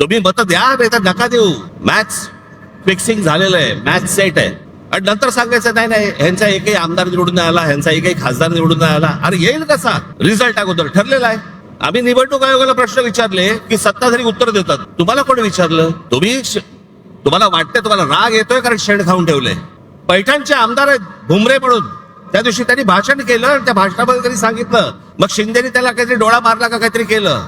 तुम्ही मत द्या नाही तर नका देऊ. मॅच फिक्सिंग झालेलं आहे. मॅच सेट आहे. आणि नंतर सांगायचं नाही नाही ह्यांचा एकही आमदार निवडून नाही आला ह्यांचा एकही खासदार निवडून नाही आला. अरे येईल कसा? रिझल्ट अगोदर ठरलेला आहे. आम्ही निवडणूक आयोगाला प्रश्न विचारले की सत्ताधारी उत्तर देतात तुम्हाला कोण विचारलं? तुम्ही तुम्हाला वाटतं तुम्हाला राग येतोय कारण शेण खाऊन ठेवलंय पैठणचे आमदार आहेत भुमरे म्हणून. त्या दिवशी त्यांनी भाषण केलं आणि त्या भाषणामध्ये त्यांनी सांगितलं मग शिंदेनी त्याला काहीतरी डोळा मारला का काहीतरी केलं?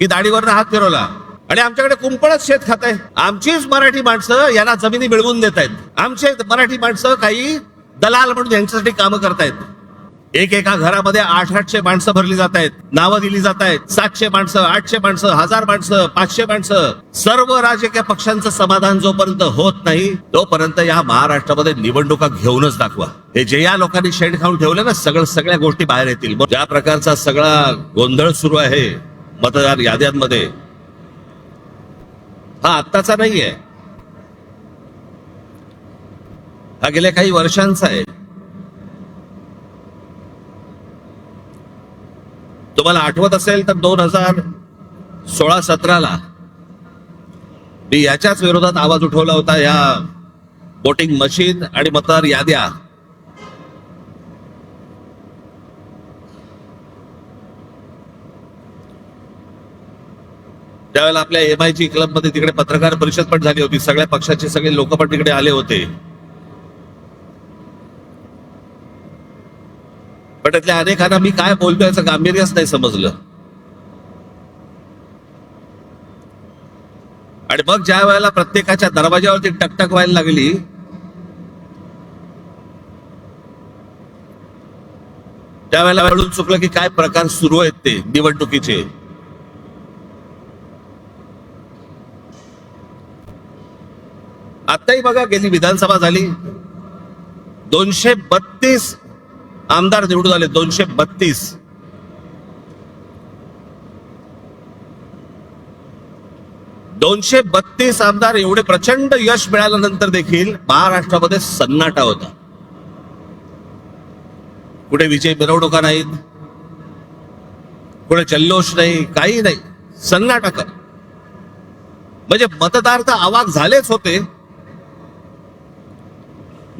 की दाढीवरनं हात फिरवला? आणि आमच्याकडे कुंपणच शेत खात आहे. आमचीच मराठी माणसं यांना जमिनी मिळवून देत आहेत आमचे मराठी माणसं काही दलाल म्हणून यांच्यासाठी कामं करतायत. एक एका घरामध्ये आठ आठशे माणसं भरली जात आहेत नावं दिली जात आहेत सातशे माणसं आठशे माणसं हजार माणसं पाचशे माणसं. सर्व राजकीय पक्षांचं समाधान जोपर्यंत होत नाही तोपर्यंत या महाराष्ट्रामध्ये निवडणुका घेऊनच दाखवा. हे जे या लोकांनी शेण खाऊन ठेवलं ना सगळं सगळ्या गोष्टी बाहेर येतील. मग ज्या प्रकारचा सगळा गोंधळ सुरू आहे मतदार याद्यांमध्ये हा आत्ताचा नाहीये. हा गेल्या काही वर्षांचा आहे. तुम्हाला आठवत असेल तर दोन हजार सोळा सतराला मी याच्याच विरोधात आवाज उठवला होता या वोटिंग मशीन आणि मतदार याद्या. त्यावेळेला आपल्या एम आय जी क्लबमध्ये तिकडे पत्रकार परिषद पण झाली होती सगळ्या पक्षाचे सगळे लोक पण तिकडे आले होते. पण त्यातल्या अनेकांना मी काय बोलतोय याचं गांभीर्यच नाही समजलं. आणि मग ज्या वेळेला प्रत्येकाच्या दरवाजावरती टकटक व्हायला लागली त्यावेळेला चुकलं की काय प्रकार सुरू आहेत ते निवडणुकीचे. आताही बघा गेली विधानसभा झाली. दोनशे बत्तीस आमदार निवडून आले दोनशे बत्तीस. दोनशे बत्तीस आमदार एवढे प्रचंड यश मिळाल्यानंतर देखील महाराष्ट्रामध्ये सन्नाटा होता. कुठे विजय मिरवणुका नाहीत. कुठे जल्लोष नाही काही नाही. सन्नाटा कर. म्हणजे मतदार तर आवाक झालेच होते.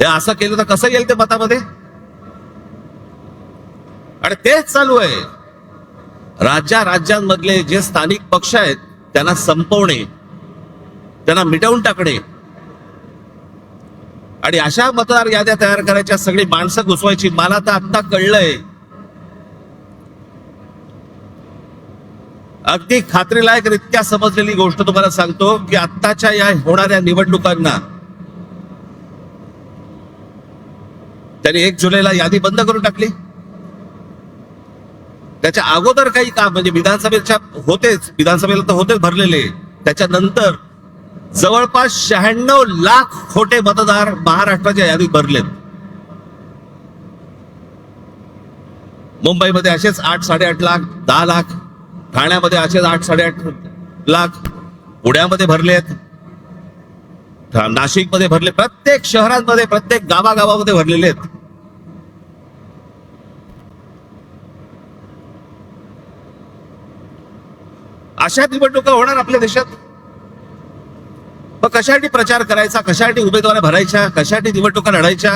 हे असं केलं तर कसं येईल ते मतामध्ये? आणि तेच चालू आहे. राज्या राज्यांमधले जे स्थानिक पक्ष आहेत त्यांना संपवणे त्यांना मिटवून टाकणे. आणि अशा मतदार याद्या तयार करायच्या सगळी माणसं घुसवायची. मला तर आता कळलंय. अगदी खात्रीलायक रित्या समजलेली गोष्ट तुम्हाला सांगतो की आत्ताच्या या होणाऱ्या निवडणुकांना त्यांनी एक जुलैला यादी बंद करून टाकली. त्याच्या अगोदर काही काम म्हणजे विधानसभेच्या होतेच विधानसभेला तर होतेच भरलेले. त्याच्यानंतर जवळपास शहाण्णव लाख खोटे मतदार महाराष्ट्राच्या यादीत भरलेत. मुंबईमध्ये असेच आठ साडेआठ लाख दहा लाख ठाण्यामध्ये असेच आठ साडेआठ लाख पुण्यामध्ये भरलेत. नाशिकमध्ये भरले प्रत्येक शहरांमध्ये प्रत्येक गावागावामध्ये भरलेले आहेत. अशा निवडणुका होणार आपल्या देशात? मग कशासाठी प्रचार करायचा? कशासाठी उमेदवार भरायच्या? कशासाठी निवडणुका लढायच्या?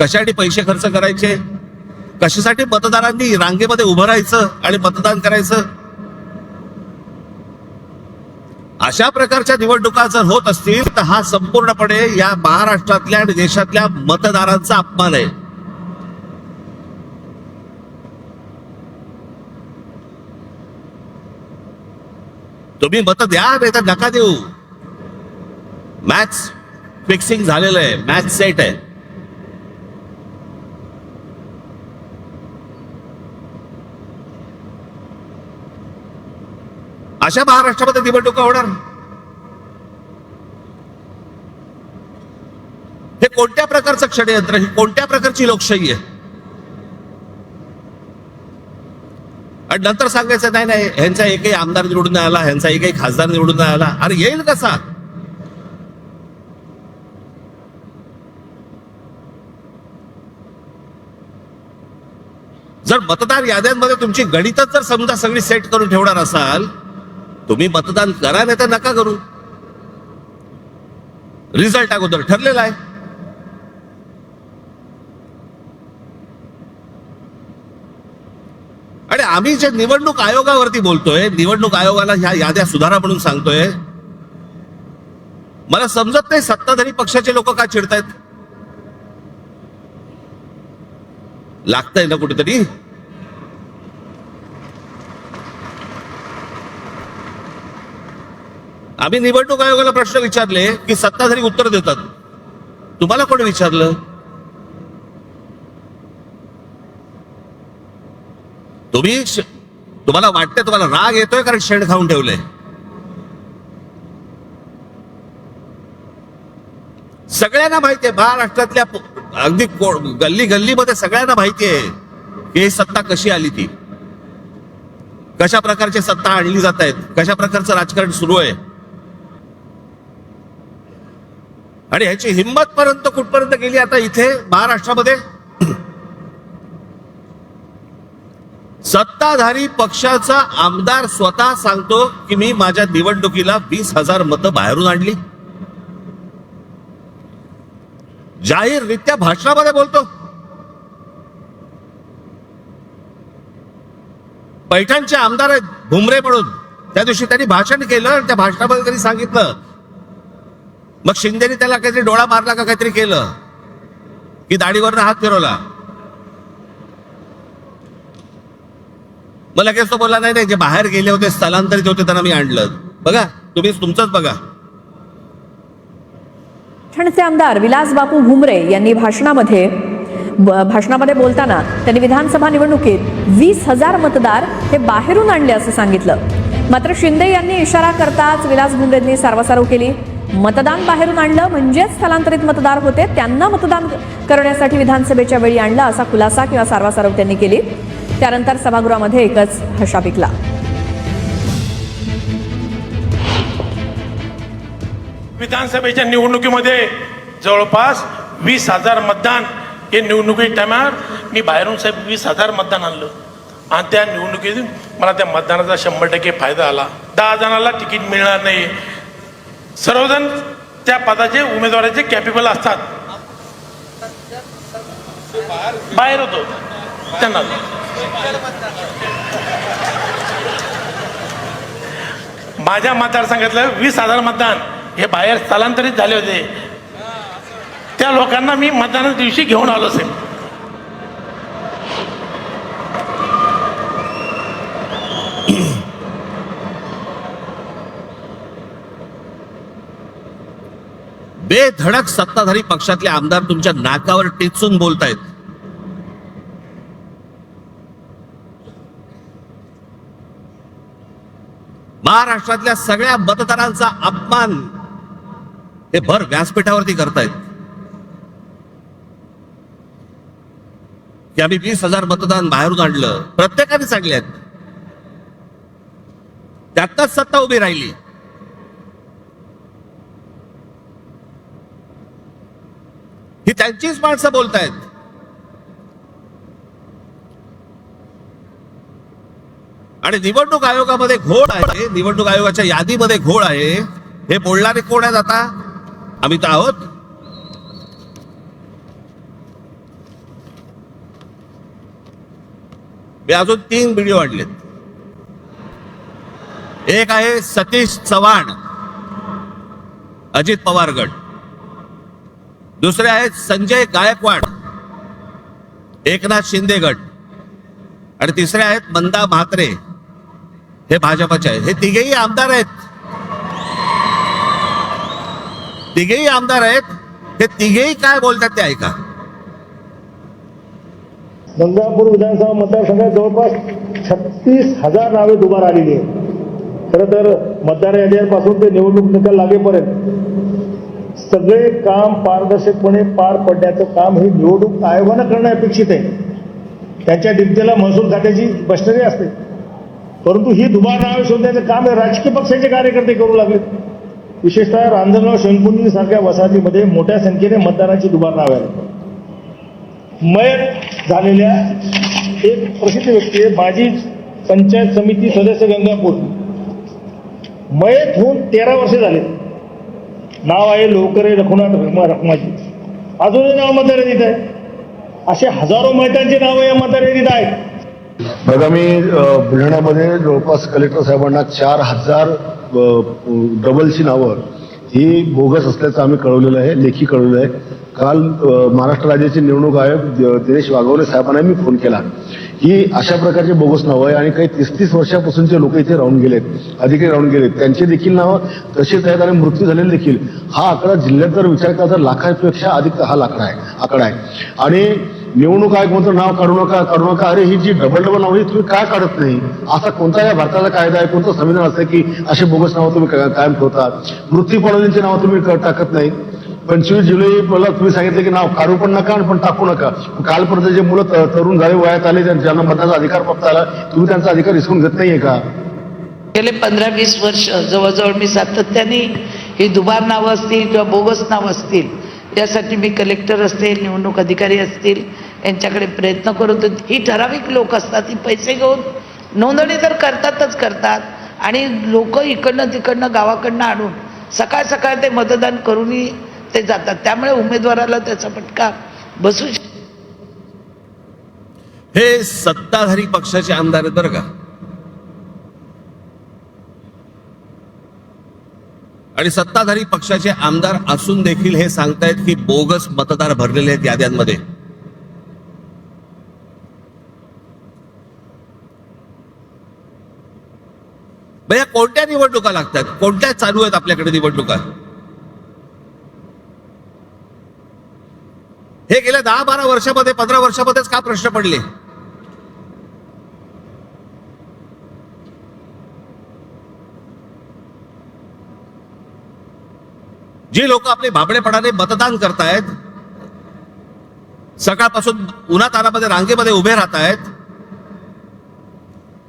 कशासाठी पैसे खर्च करायचे? कशासाठी मतदारांनी रांगेमध्ये उभं राहायचं आणि मतदान करायचं? अशा प्रकारच्या निवडणुका जर होत असतील तर हा संपूर्णपणे या महाराष्ट्रातल्या आणि देशातल्या मतदारांचा अपमान आहे. तुम्ही मत द्या नाही तर नका देऊ. मॅच फिक्सिंग झालेलं आहे मॅच सेट आहे. अशा महाराष्ट्रामध्ये निवडणुका होणार? हे कोणत्या प्रकारचं षडयंत्र? ही कोणत्या प्रकारची लोकशाही आहे? आणि नंतर सांगायचं नाही नाही ह्यांचा एकही आमदार निवडून नाही आला ह्यांचा एकही खासदार निवडून नाही आला. अरे येईल कसा जर मतदार याद्यांमध्ये तुमची गणितच जर समजा सगळी सेट करून ठेवणार असाल तुम्ही मतदान करा नाही तर नका करू. रिझल्ट अगोदर ठरलेला आहे. आणि आम्ही जे निवडणूक आयोगावरती बोलतोय निवडणूक आयोगाला ह्या याद्या सुधारा म्हणून सांगतोय मला समजत नाही सत्ताधारी पक्षाचे लोक का चिडतायत. लागतंय ना कुठेतरी? आम्ही निवडणूक आयोगाला प्रश्न विचारले की सत्ताधारी उत्तर देतात. तुम्हाला कोण विचारलं? तुम्ही तुम्हाला वाटतंय तुम्हाला राग येतोय कारण शेण खाऊन ठेवलंय सगळ्यांना माहितीये महाराष्ट्रातल्या अगदी को- गल्ली गल्लीमध्ये सगळ्यांना माहितीये की ही सत्ता कशी आली ती. कशा प्रकारची सत्ता आणली जात आहेत कशा प्रकारचं राजकारण सुरू आहे. आणि ह्याची हिंमत पर्यंत कुठपर्यंत गेली आता इथे महाराष्ट्रामध्ये? सत्ताधारी पक्षाचा आमदार स्वतः सांगतो की मी माझ्या निवडणुकीला वीस हजार मतं बाहेरून आणली. जाहीररित्या भाषणामध्ये बोलतो. पैठणचे आमदार आहेत भुमरे म्हणून. त्या दिवशी त्यांनी भाषण केलं आणि त्या भाषणामध्ये त्यांनी सांगितलं मग शिंदेने त्याला काहीतरी डोळा मारला का काहीतरी केलं? की दाढीवरनं हात फिरवला? मग लगेच तो बोलला नाही नाही जे बाहेर गेले होते स्थलांतरित होते त्यांना मी आणलं. बघा तुम्ही तुमचंच बघा. पैठणचे आमदार विलास बापू भुमरे यांनी भाषणामध्ये भाषणामध्ये बोलताना त्यांनी विधानसभा निवडणुकीत वीस हजार मतदार हे बाहेरून आणले असं सांगितलं. मात्र शिंदे यांनी इशारा करताच विलास भुमरेंनी सारवासारव केली. मतदान बाहेरून आणलं म्हणजेच स्थलांतरित मतदार होते त्यांना मतदान करण्यासाठी विधानसभेच्या वेळी आणलं असा खुलासा किंवा सारवासारव त्यांनी केली. त्यानंतर सभागृहामध्ये एकच हशा पिकला विधानसभेच्या निवडणुकीमध्ये जवळपास वीस हजार मतदान हे निवडणुकी टायमावर मी बाहेरून साहेब वीस हजार मतदान आणलं. आणि त्या निवडणुकीत मला त्या मतदानाचा शंभर टक्के फायदा आला. दहा जणाला तिकीट मिळणार नाही. सर्वजण त्या पदाचे उमेदवाराचे कॅपेबल असतात. बाहेर होतो. त्यांना. माझ्या मतदारसंघातलं वीस हजार मतदान हे बाहेर स्थलांतरित झाले होते. त्या लोकांना मी मतदानाच्या दिवशी घेऊन आलो साहेब. बेधडक सत्ताधारी पक्षातले आमदार तुमच्या नाकावर टिचून बोलतायत. महाराष्ट्रातल्या सगळ्या मतदारांचा अपमान हे भर व्यासपीठावरती करतायत. की आम्ही वीस हजार मतदान बाहेरून आणलं. प्रत्येकाने सांगल्यात. आहेत त्यातच सत्ता उभी राहिली. ही त्यांचीच माणसं बोलतायत. आणि निवडणूक आयोगामध्ये घोळ आहे निवडणूक आयोगाच्या यादीमध्ये घोळ आहे. हे बोलणारे कोण आहेत आता? आम्ही तर आहोत. मी अजून तीन व्हिडिओ आणलेत. एक आहे सतीश चव्हाण अजित पवार गट दुसरे आहेत संजय गायकवाड एकनाथ शिंदे गट आणि तिसरे आहेत मंदा म्हात्रे. हे भाजपचे आहेत. हे तिघेही आमदार आहेत. तिघेही आमदार आहेत. हे तिघेही काय बोलतात ते ऐका. गंगापूर विधानसभा मतदारसंघात जवळपास छत्तीस हजार नावे दुबार आलेली आहेत. खरं तर मतदार यादीपासून ते निवडणूक निकाल लागेपर्यंत सगळे काम पारदर्शकपणे पार पडण्याचं काम हे निवडणूक आयोगानं करणं अपेक्षित आहे. त्यांच्या डिप्तेला महसूल खात्याची मशिनरी असते. परंतु ही दुबार नावे शोधण्याचं काम हे राजकीय पक्षाचे कार्यकर्ते करू लागले. विशेषतः रांजणगाव शंकुनी सारख्या वसाहतीमध्ये मोठ्या संख्येने मतदारांची दुबार नावे आहेत. मयत झालेल्या एक प्रसिद्ध व्यक्ती आहे माजी पंचायत समिती सदस्य गंगापूर. मयत होऊन तेरा वर्ष झाले. नाव आहे लोकरे रघुनाथ रखमा रखमाजी. अजूनही नाव मतदारयादीत आहे. असे हजारो मैदानची नावं या मतदारयादीत आहेत. आगामी मी बुलढाण्यामध्ये जवळपास कलेक्टर साहेबांना चार हजार डबलची नावं ही बोगस असल्याचं आम्ही कळवलेलं आहे लेखी कळवलं आहे. काल महाराष्ट्र राज्याचे निवडणूक आयोग दिनेश वाघवले साहेबांना मी फोन केला. ही अशा प्रकारची बोगस नावं आहे आणि काही तीस तीस वर्षापासूनचे लोक इथे राहून गेलेत अधिकारी राहून गेलेत. त्यांचे देखील नावं तशीच आहेत आणि मृत्यू झालेले देखील. हा आकडा जिल्ह्यात जर विचार केला तर लाखापेक्षा अधिक हा लाकडा आहे आकडा आहे. आणि निवडणूक आयोग म्हणतो नाव काढू नका काढू नका. अरे ही जी डबल डबल नाव आहे, तुम्ही काय काढत नाही? असा कोणता या भारताचा कायदा आहे कोणतं संविधान असतं की असे बोगस नावं तुम्ही कायम ठेवता? मृत्यू पडवलींची नावं तुम्ही टाकत नाही. पंचवीस जुलै मला तुम्ही सांगितलं की नाव काढू पण नका आणि पण टाकू नका. कालपर्यंत जे मुलं तरुण झाले वयात आले ज्यांना मतदानाचा अधिकार प्राप्त आला तुम्ही त्यांचा अधिकार हिसकून घेत नाहीये का? गेले पंधरा वीस वर्ष जवळजवळ मी सातत्याने ही दुबार नावं असतील किंवा बोगस नावं असतील त्यासाठी मी कलेक्टर असतील निवडणूक अधिकारी असतील यांच्याकडे प्रयत्न करत होते. ही ठराविक लोक असतात ही पैसे घेऊन नोंदणी तर करतातच करतात. आणि लोक इकडनं तिकडनं गावाकडनं आणून सकाळ सकाळ ते मतदान करूनही ते जातात. त्यामुळे उमेदवाराला त्याचा फटका बसू शकतो. हे सत्ताधारी पक्षाचे आमदार आहेत बरं का? आणि सत्ताधारी पक्षाचे आमदार असून देखील हे सांगतायत की बोगस मतदार भरलेले आहेत याद्यांमध्ये. भैया कोणत्या निवडणुका लागतात? कोणत्या चालू आहेत आपल्याकडे निवडणुका? हे गेल्या दहा बारा वर्षामध्ये पंधरा वर्षामध्येच का प्रश्न पडले? जी लोक आपले भाबडेपणाने मतदान करतायत सकाळपासून उन्हातानामध्ये रांगेमध्ये उभे राहत आहेत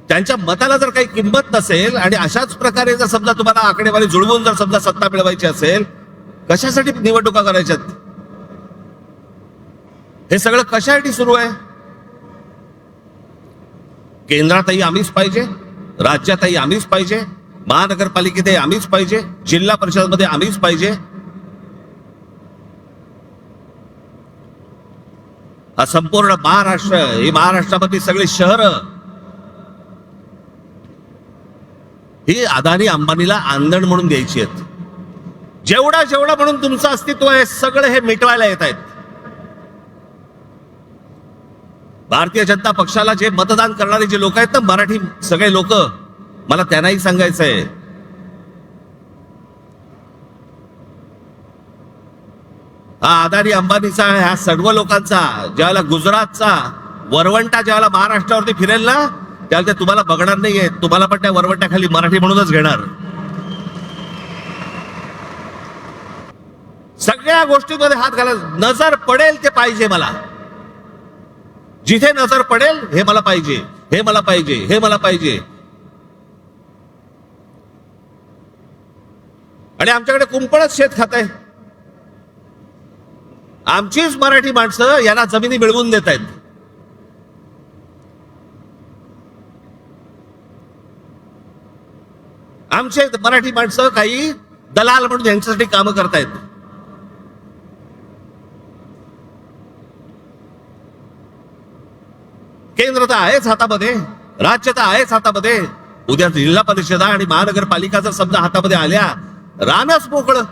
त्यांच्या मताला जर काही किंमत नसेल आणि अशाच प्रकारे जर समजा तुम्हाला आकडेवारी जुळवून जर समजा सत्ता मिळवायची असेल कशासाठी निवडणुका करायच्यात? हे सगळं कशासाठी सुरू आहे? केंद्रातही आम्हीच पाहिजे राज्यातही आम्हीच पाहिजे महानगरपालिकेतही आम्हीच पाहिजे जिल्हा परिषदमध्ये आम्हीच पाहिजे संपूर्ण महाराष्ट्र ही महाराष्ट्रामधली सगळी शहर. ही अदानी अंबानीला आंदण म्हणून द्यायची आहेत. जेवढा जेवढा म्हणून तुमचं अस्तित्व आहे सगळं हे मिटवायला येत आहेत. भारतीय जनता पक्षाला जे मतदान करणारे जे लोक आहेत ना मराठी सगळे लोक मला त्यांनाही सांगायचं आहे अदानी अंबानीचा ह्या सर्व लोकांचा ज्यावेळेला गुजरातचा वरवंटा ज्यावेळेला महाराष्ट्रावरती फिरेल ना त्यावेळेला ते तुम्हाला बघणार नाहीये. तुम्हाला पण त्या वरवंट्याखाली मराठी म्हणूनच घेणार. सगळ्या गोष्टींमध्ये हात घाला. नजर पडेल ते पाहिजे मला. जिथे नजर पडेल हे मला पाहिजे. हे मला पाहिजे. हे मला पाहिजे. आणि आमच्याकडे कुंपणच शेत खात आहे आमचीच मराठी माणसं यांना जमिनी मिळवून देत आहेत आमचे मराठी माणसं काही दलाल म्हणून यांच्यासाठी कामं करतायत. केंद्र तर आहेच हातामध्ये राज्य तर आहेच हातामध्ये. उद्या जिल्हा परिषदा आणि महानगरपालिका जर समजा हातामध्ये आल्या रानच मोकळं.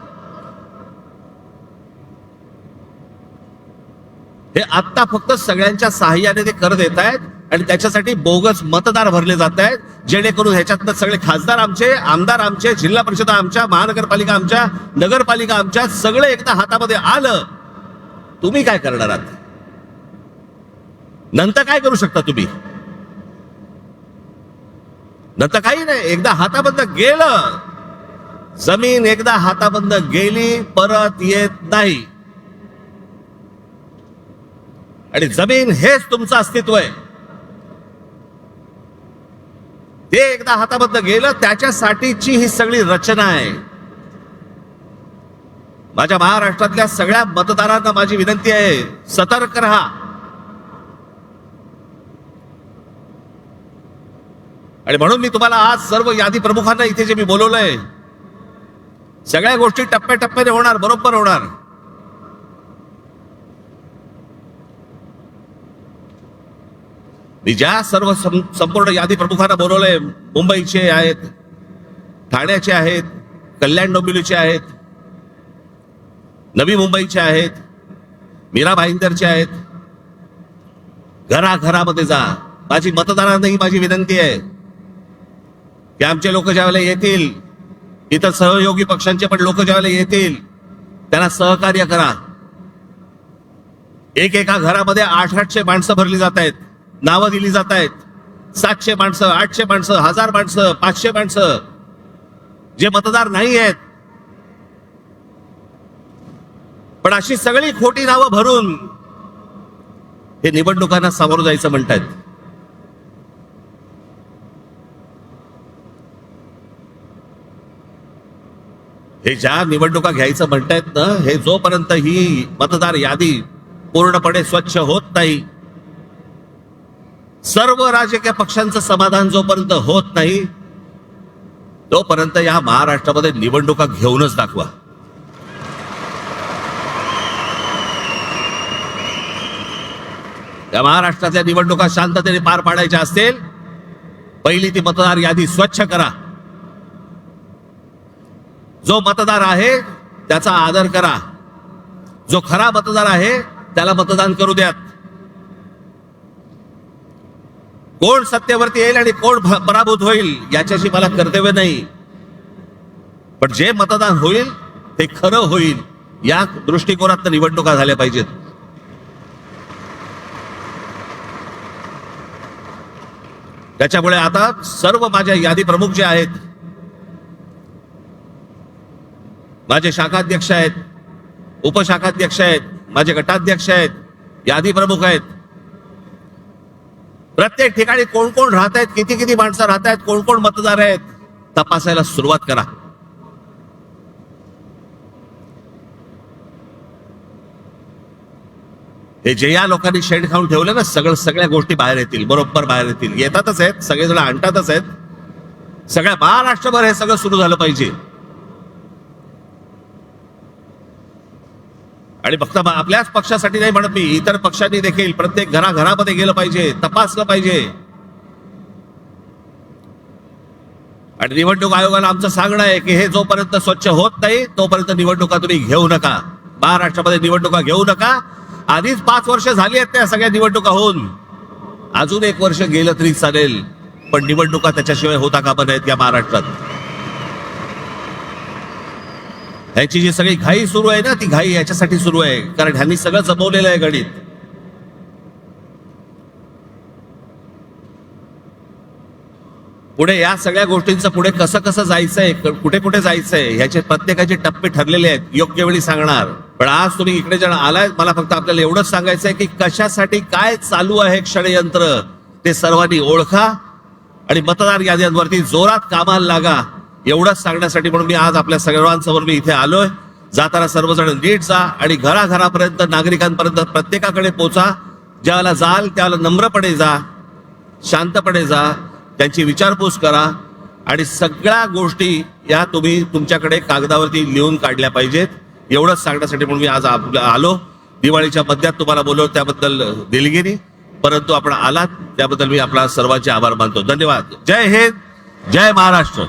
हे आत्ता फक्त सगळ्यांच्या सहाय्याने ते करत येत आहेत आणि त्याच्यासाठी बोगस मतदार भरले जात आहेत जेणेकरून ह्याच्यातनं सगळे खासदार आमचे आमदार आमचे जिल्हा परिषद आमच्या महानगरपालिका आमच्या नगरपालिका आमच्या सगळं एकदा हातामध्ये आलं तुम्ही काय करणार आहात? नंतर काय करू शकता तुम्ही? नंतर काही नाही एकदा हाताबंद गेलं जमीन एकदा हाताबंद गेली परत येत नाही. आणि जमीन हेच तुमचं अस्तित्व आहे. ते एकदा हातामधलं गेलं त्याच्यासाठीची ही सगळी रचना आहे. माझ्या महाराष्ट्रातल्या सगळ्या मतदारांना माझी विनंती आहे सतर्क राहा. आणि म्हणून मी तुम्हाला आज सर्व यादी प्रमुखांना इथे जे मी बोलवलंय सगळ्या गोष्टी टप्प्याटप्प्याने होणार बरोबर होणार. मी ज्या सर्व संपूर्ण यादी प्रमुखांना बोलवलंय मुंबईचे आहेत ठाण्याचे आहेत कल्याण डोंबिवलीचे आहेत नवी मुंबईचे आहेत मीरा भाईंदरचे आहेत घराघरामध्ये जा माझी मतदारांनाही माझी विनंती आहे की आमचे लोक ज्यावेळेला येतील इतर सहयोगी पक्षांचे पण लोक ज्यावेळेला येतील त्यांना सहकार्य करा एक एका घरामध्ये आठ आठशे माणसं भरली जात आहेत नावं दिली जात आहेत. सातशे माणसं आठशे माणसं हजार माणसं पाचशे माणसं. जे मतदार नाही आहेत. पण अशी सगळी खोटी नावं भरून हे निवडणुकांना सामोरं जायचं म्हणतायत. हे ज्या निवडणुका घ्यायचं म्हणतायत ना हे जोपर्यंत ही मतदार यादी पूर्णपणे स्वच्छ होत नाही सर्व राजकीय पक्षांचं समाधान जोपर्यंत होत नाही तोपर्यंत या महाराष्ट्रामध्ये निवडणुका घेऊनच दाखवा. या महाराष्ट्रातल्या निवडणुका शांततेने पार पाडायच्या असतील पहिली ती मतदार यादी स्वच्छ करा. जो मतदार आहे त्याचा आदर करा. जो खरा मतदार आहे त्याला मतदान करू द्यात. कोण सत्तेवरती येईल आणि कोण भ- पराभूत होईल याच्याशी मला कर्तव्य नाही. पण जे मतदान होईल ते खरं होईल या दृष्टिकोनात निवडणुका झाल्या पाहिजेत. त्याच्यामुळे आता सर्व माझ्या यादी प्रमुख जे आहेत माझे शाखाध्यक्ष आहेत उपशाखाध्यक्ष आहेत माझे गटाध्यक्ष आहेत यादी प्रमुख आहेत प्रत्येक ठिकाणी कोण कोण राहत आहेत किती किती माणसं राहत आहेत कोण कोण मतदार आहेत तपासायला सुरुवात करा. हे जे या लोकांनी शेड खाऊन ठेवलं ना सगळं सगळ्या गोष्टी बाहेर येतील बरोबर बाहेर येतील. येतातच आहेत सगळेजण आणतातच आहेत. सगळ्या महाराष्ट्रभर हे सगळं सुरू झालं पाहिजे. आणि फक्त आपल्याच पक्षासाठी नाही म्हणत मी इतर पक्षांनी देखील प्रत्येक घराघरामध्ये गेलं पाहिजे तपासलं पाहिजे. आणि निवडणूक आयोगाला आमचं सांगणं आहे की हे जोपर्यंत स्वच्छ होत नाही तोपर्यंत निवडणुका तुम्ही घेऊ नका. महाराष्ट्रामध्ये निवडणुका घेऊ नका. आधीच पाच वर्ष झाली आहेत त्या सगळ्या निवडणुका होऊन. अजून एक वर्ष गेलं तरी चालेल पण निवडणुका त्याच्याशिवाय होता का बनत या महाराष्ट्रात. ह्याची जी सगळी घाई सुरू आहे ना ती घाई याच्यासाठी सुरू आहे. कारण ह्यांनी सगळं जमवलेलं आहे गणित. पुढे या सगळ्या गोष्टींचं पुढे कसं कसं जायचंय कुठे कुठे जायचंय ह्याचे प्रत्येकाचे टप्पे ठरलेले आहेत. योग्य वेळी सांगणार. पण आज तुम्ही इकडे जण आलाय मला फक्त आपल्याला एवढंच सांगायचंय की कशासाठी काय चालू आहे षडयंत्र ते सर्वांनी ओळखा आणि मतदार याद्यांवरती जोरात कामाला लागा. एवढंच सांगण्यासाठी म्हणून मी आज आपल्या सर्वांसमोर मी इथे आलोय. जाताना सर्वजण नीट जा आणि घराघरापर्यंत नागरिकांपर्यंत प्रत्येकाकडे पोचा. ज्याला जाल त्याला नम्रपणे जा शांतपणे जा त्यांची विचारपूस करा. आणि सगळ्या गोष्टी या तुम्ही तुमच्याकडे कागदावरती लिहून काढल्या पाहिजेत. एवढंच सांगण्यासाठी म्हणून मी आज आलो. दिवाळीच्या मध्यात तुम्हाला बोलवलं त्याबद्दल दिलगिरी. परंतु आपण आलात त्याबद्दल मी आपला सर्वांचे आभार मानतो. धन्यवाद. जय हिंद जय महाराष्ट्र.